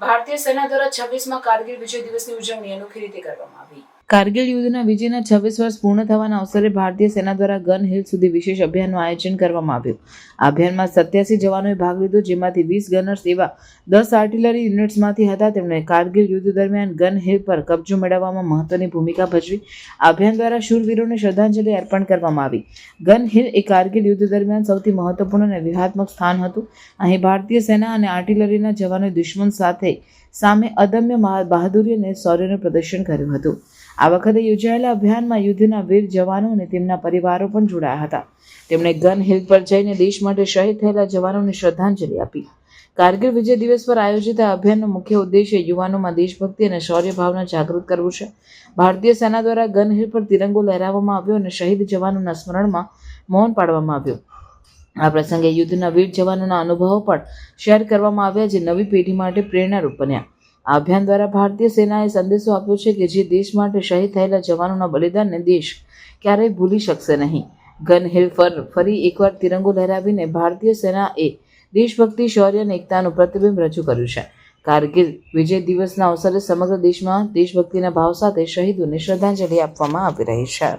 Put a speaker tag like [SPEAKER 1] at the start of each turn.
[SPEAKER 1] ભારતીય સેના દ્વારા છવ્વીસમાં કારગિલ વિજય દિવસની ઉજવણી અનોખી રીતે કરવામાં આવી.
[SPEAKER 2] કારગિલ યુદ્ધના વિજયના છવ્વીસ વર્ષ પૂર્ણ થવાના અવસરે ભારતીય સેના દ્વારા ગન હિલ સુધી વિશેષ અભિયાનનું આયોજન કરવામાં આવ્યું. આ અભિયાનમાં સત્યાસી જવાનોએ ભાગ લીધો, જેમાંથી વીસ ગનર્સ એવા દસ આર્ટિલરી યુનિટ્સમાંથી હતા. તેમણે કારગિલ યુદ્ધ દરમિયાન ગન હિલ પર કબજો મેળવવામાં મહત્વની ભૂમિકા ભજવી અભિયાન દ્વારા શૂરવીરોને શ્રદ્ધાંજલિ અર્પણ કરવામાં આવી. ગન હિલ એ કારગિલ યુદ્ધ દરમિયાન સૌથી મહત્વપૂર્ણ અને વ્યૂહાત્મક સ્થાન હતું. અહીં ભારતીય સેના અને આર્ટિલરીના જવાનોએ દુશ્મન સાથે સામે અદમ્ય બહાદુરી અને શૌર્યનું પ્રદર્શન કર્યું હતું. આ વખતે યોજાયેલા અભિયાનમાં યુદ્ધના વીર જવાનો અને તેમના પરિવારો પણ જોડાયા હતા. તેમણે ગન હિલ પર જઈને દેશ માટે શહીદ થયેલા જવાનોને શ્રદ્ધાંજલિ આપી. કારગિલ વિજય દિવસ પર આયોજિત આ અભિયાનનો મુખ્ય ઉદ્દેશ્ય યુવાનોમાં દેશભક્તિ અને શૌર્ય ભાવના જાગૃત કરવું છે. ભારતીય સેના દ્વારા ગન હિલ પર તિરંગો લહેરાવવામાં આવ્યો અને શહીદ જવાનોના સ્મરણમાં મૌન પાડવામાં આવ્યું. આ પ્રસંગે યુદ્ધના વીર જવાનોના અનુભવો પણ શેર કરવામાં આવ્યા જે નવી પેઢી માટે પ્રેરણારૂપ બન્યા. આ અભિયાન દ્વારા ભારતીય સેનાએ સંદેશો આપ્યો છે કે જે દેશ માટે શહીદ થયેલા જવાનોના બલિદાનને દેશ ક્યારેય ભૂલી શકશે નહીં. ગન હિલ પર ફરી એકવાર તિરંગો લહેરાવીને ભારતીય સેનાએ દેશભક્તિ, શૌર્ય અને એકતાનું પ્રતિબિંબ રજૂ કર્યું છે. કારગિલ વિજય દિવસના અવસરે સમગ્ર દેશમાં દેશભક્તિના ભાવ સાથે શહીદોને શ્રદ્ધાંજલિ આપવામાં આવી રહી છે.